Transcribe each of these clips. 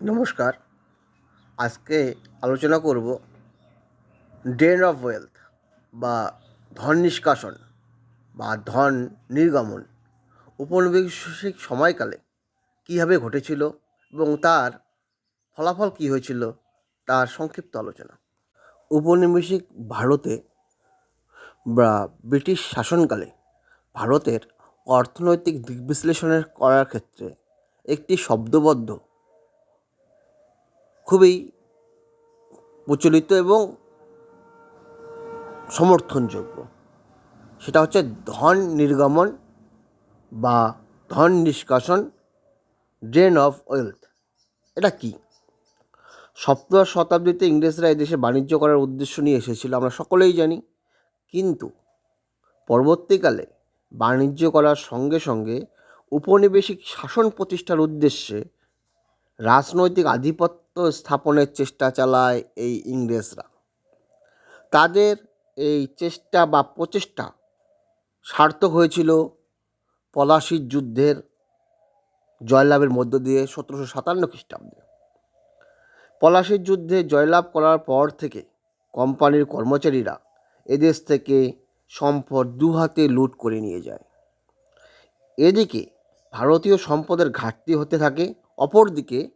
নমস্কার। আজকে আলোচনা করব ড্রেন অফ ওয়েলথ বা ধন নিষ্কাশন বা ধন নির্গমন উপনিবেশিক সময়কালে কীভাবে ঘটেছিল এবং তার ফলাফল কী হয়েছিল তার সংক্ষিপ্ত আলোচনা। উপনিবেশিক ভারতে বা ব্রিটিশ শাসনকালে ভারতের অর্থনৈতিক দিক বিশ্লেষণের করার ক্ষেত্রে একটি শব্দবদ্ধ খুবই প্রচলিত এবং সমর্থনযোগ্য। সেটা হচ্ছে ধন নির্গমন বা ধন নিষ্কাশন ড্রেন অফ ওয়েলথ এটা কি? সপ্তদশ শতাব্দীতে ইংরেজরা এদেশে বাণিজ্য করার উদ্দেশ্য নিয়ে এসেছিল, আমরা সকলেই জানি। কিন্তু পরবর্তীকালে বাণিজ্য করার সঙ্গে সঙ্গে উপনিবেশিক শাসন প্রতিষ্ঠার উদ্দেশ্যে রাজনৈতিক আধিপত্য স্থাপনের চেষ্টা চালায় এই ইংরেজরা। তাদের এই চেষ্টা বা প্রচেষ্টা সার্থক হয়েছিল পলাশির যুদ্ধের জয়লাভের মধ্য দিয়ে সতেরোশো সাতান্ন খ্রিস্টাব্দে। পলাশির যুদ্ধে জয়লাভ করার পর থেকে কোম্পানির কর্মচারীরা এদেশ থেকে সম্পদ দুহাতে লুট করে নিয়ে যায়। এদিকে ভারতীয় সম্পদের ঘাটতি হতে থাকে, অপরদিকে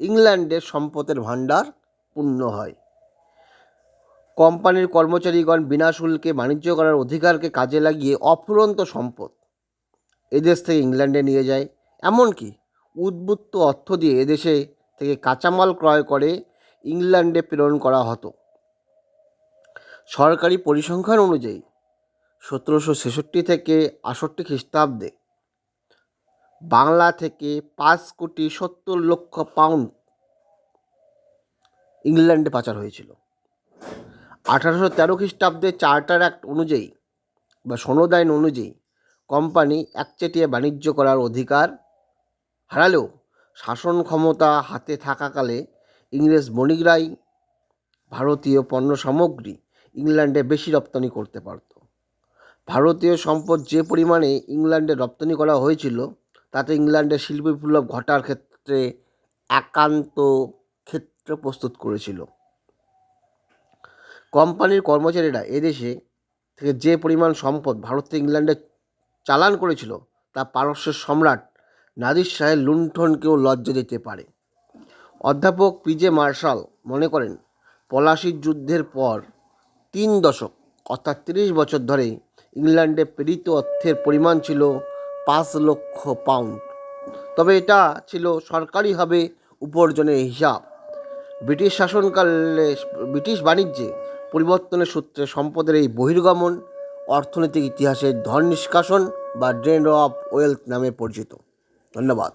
ইংল্যান্ডের সম্পদের ভাণ্ডার পূর্ণ হয়। কোম্পানির কর্মচারীগণ বিনা শুল্কে বাণিজ্য করার অধিকারকে কাজে লাগিয়ে অফুরন্ত সম্পদ এদেশ থেকে ইংল্যান্ডে নিয়ে যায়। এমনকি উদ্বুত্ত অর্থ দিয়ে এদেশে থেকে কাঁচামাল ক্রয় করে ইংল্যান্ডে প্রেরণ করা হতো। সরকারি পরিসংখ্যান অনুযায়ী সতেরোশো ছেষট্টি থেকে আষট্টি খ্রিস্টাব্দে বাংলা থেকে পাঁচ কোটি সত্তর লক্ষ পাউন্ড ইংল্যান্ডে পাচার হয়েছিল। আঠারোশো তেরো খ্রিস্টাব্দে চার্টার অ্যাক্ট অনুযায়ী বা সনদ আইন অনুযায়ী কোম্পানি একচেটিয়া বাণিজ্য করার অধিকার হারালেও শাসন ক্ষমতা হাতে থাকাকালে ইংরেজ বণিকরাই ভারতীয় পণ্য সামগ্রী ইংল্যান্ডে বেশি রপ্তানি করতে পারত। ভারতীয় সম্পদ যে পরিমাণে ইংল্যান্ডে রপ্তানি করা হয়েছিল তাতে ইংল্যান্ডের শিল্প বিপ্লব ঘটার ক্ষেত্রে একান্ত ক্ষেত্র প্রস্তুত করেছিল। কোম্পানির কর্মচারীরা এদেশে থেকে যে পরিমাণ সম্পদ ভারত ইংল্যান্ডে চালান করেছিল, তা পারস্যের সম্রাট নাদির শাহের লুণ্ঠনকেও লজ্জা দিতে পারে। অধ্যাপক পিজে মার্শাল মনে করেন, পলাশির যুদ্ধের পর তিন দশক অর্থাৎ তিরিশ বছর ধরে ইংল্যান্ডে প্রেরিত অর্থের পরিমাণ ছিল পাঁচ লক্ষ পাউন্ড তবে এটা ছিল সরকারিভাবে উপার্জনের হিসাব। ব্রিটিশ শাসনকালে ব্রিটিশ বাণিজ্যে পরিবর্তনের সূত্রে সম্পদের এই বহির্গমন অর্থনৈতিক ইতিহাসের ধন নিষ্কাশন বা ড্রেন অফ ওয়েলথ নামে পরিচিত। ধন্যবাদ।